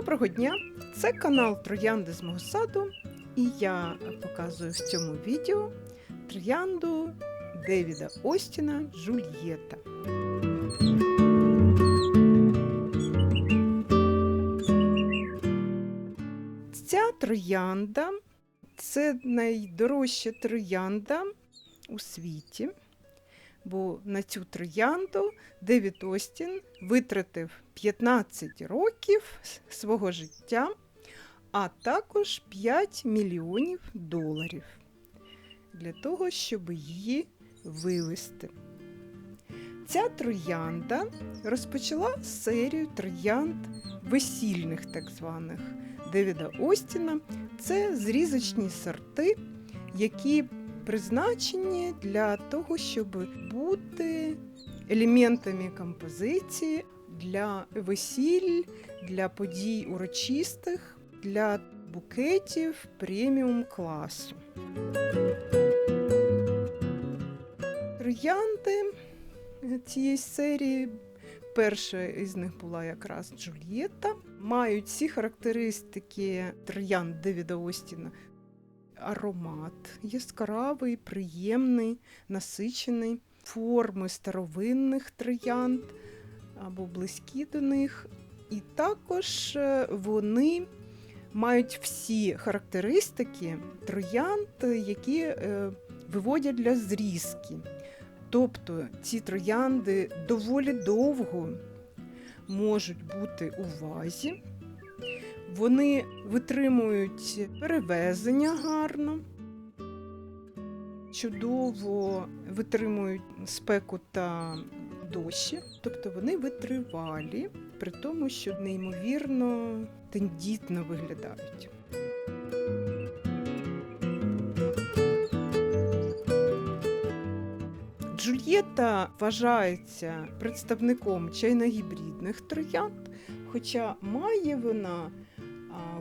Доброго дня! Це канал Троянди з мого саду, і я показую в цьому відео троянду Девіда Остіна Джульєта. Ця троянда це найдорожча троянда у світі, бо на цю троянду Девід Остін витратив 15 років свого життя, а також 5 мільйонів доларів для того, щоб її вивести. Ця троянда розпочала серію троянд весільних, так званих Девіда Остіна. Це зрізочні сорти, які призначені для того, щоб бути елементами композиції для весіль, для подій урочистих, для букетів преміум класу. Троянди цієї серії. Перша із них була якраз Джульєта. Мають всі характеристики троянд Девіда Остіна. Аромат яскравий, приємний, насичений, форми старовинних троянд або близькі до них. І також е, вони мають всі характеристики троянд, які е, виводять для зрізки. Тобто ці троянди доволі довго можуть бути у вазі, вони витримують перевезення гарно, чудово витримують спеку та дощі, тобто вони витривалі, при тому, що неймовірно тендітно виглядають. Джульєта вважається представником чайногібридних троянд, хоча має вона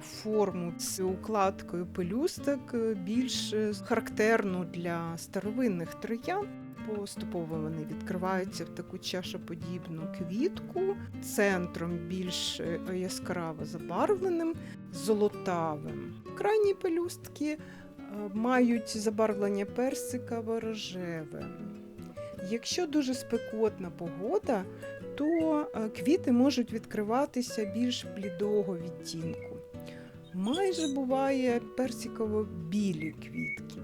форму з укладкою пелюсток більш характерну для старовинних троянд. Поступово вони відкриваються в таку чашоподібну квітку, центром більш яскраво забарвленим, золотавим. Крайні пелюстки мають забарвлення персиково-рожеве. Якщо дуже спекотна погода, то квіти можуть відкриватися більш блідого відтінку. Майже буває персиково-білі квітки.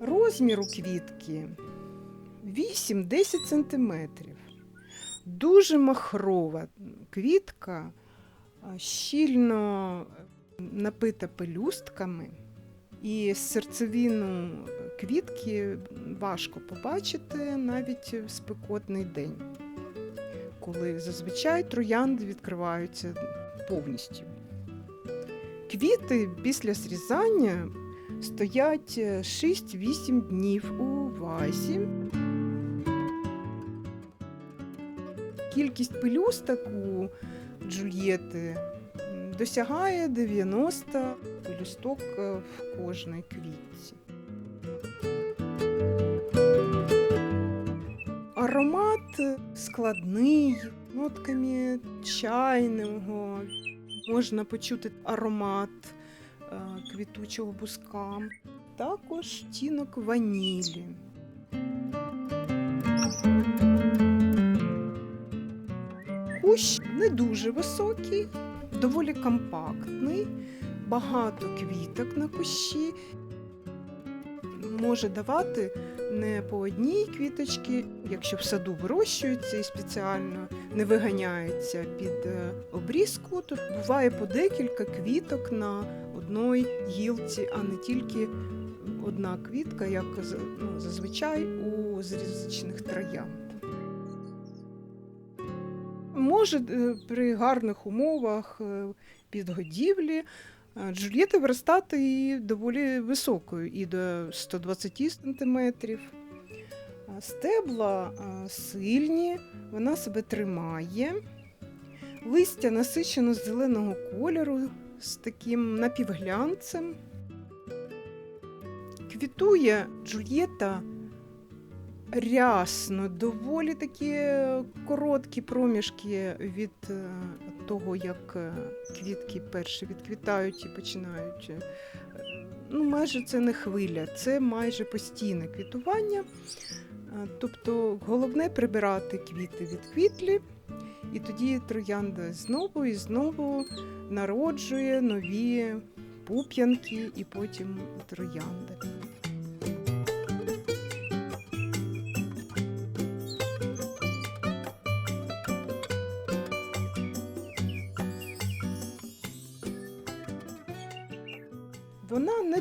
Розміру квітки 8-10 см. Дуже махрова квітка, щільно напита пелюстками, і серцевину квітки важко побачити навіть в спекотний день, коли зазвичай троянди відкриваються повністю. Квіти після зрізання стоять 6-8 днів у вазі. Кількість пелюсток у Джульєти досягає 90 пелюсток в кожній квітці. Аромат складний, нотками чайного. Можна почути аромат е, квітучого буска, також тінок ванілі. Кущ не дуже високий, доволі компактний, багато квіток на кущі. Може давати не по одній квіточці, якщо в саду вирощується і спеціально не виганяється під е, обрізку, то буває по декілька квіток на одній гілці, а не тільки одна квітка, як ну, зазвичай у зрізочних троянд. Може е, при гарних умовах е, підгодівлі Джульєта виростати і доволі високою, і до 120 см. Стебла сильні, вона себе тримає. Листя насичено зеленого кольору з таким напівглянцем. Квітує Джульєта рясно, доволі такі короткі проміжки від е, того, як е, квітки перші відквітають і починають. е, Ну, майже це не хвиля, це майже постійне квітування. Е, Тобто головне прибирати квіти від квітлі, і тоді троянда знову і знову народжує нові пуп'янки і потім троянди.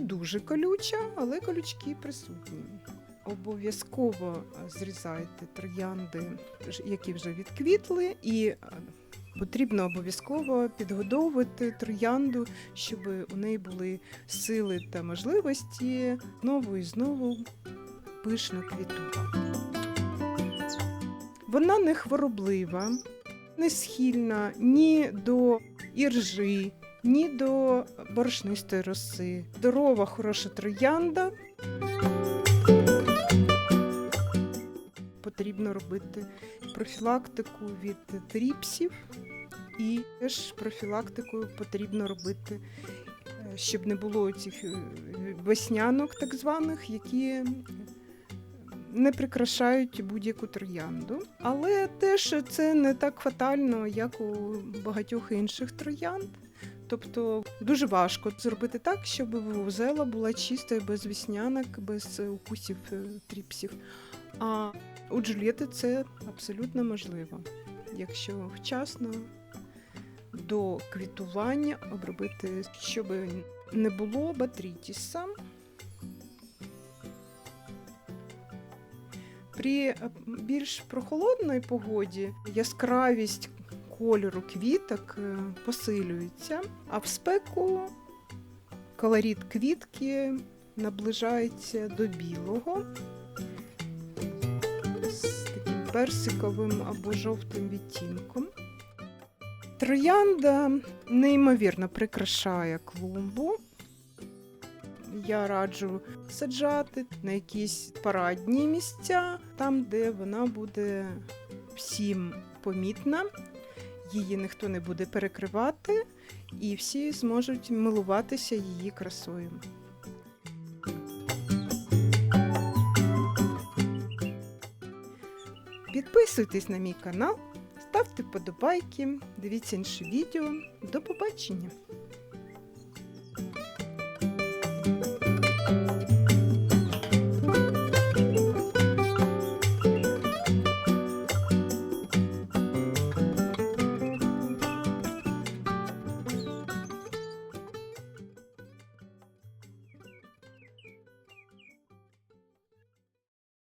Дуже колюча, але колючки присутні. Обов'язково е, зрізайте троянди, які вже відквітли, і е, потрібно обов'язково підгодовувати троянду, щоб у неї були сили та можливості знову і знову пишно квітувати. Вона не хвороблива, не схильна ні до іржи, ні до борошнистої роси. Здорова, хороша троянда. Потрібно робити профілактику від тріпсів, і теж профілактику потрібно робити, е, щоб не було цих е, веснянок, так званих, які не прикрашають будь-яку троянду. Але теж це не так фатально, як у багатьох інших троянд. Тобто дуже важко зробити так, щоб вузела була чистою, без віснянок, без е, укусів е, тріпсів. А у Джульєти це абсолютно можливо, якщо вчасно до квітування обробити, щоб не було батрітіса. При е, більш прохолодної погоді яскравість кольору квіток е, посилюється, а в спеку колорит квітки наближається до білого з таким персиковим або жовтим відтінком. Троянда неймовірно прикрашає клумбу. Я раджу саджати на якісь парадні місця, там, де вона буде всім помітна, її ніхто не буде перекривати, і всі зможуть милуватися її красою. Підписуйтесь на мій канал, ставте вподобайки, дивіться інші відео. До побачення!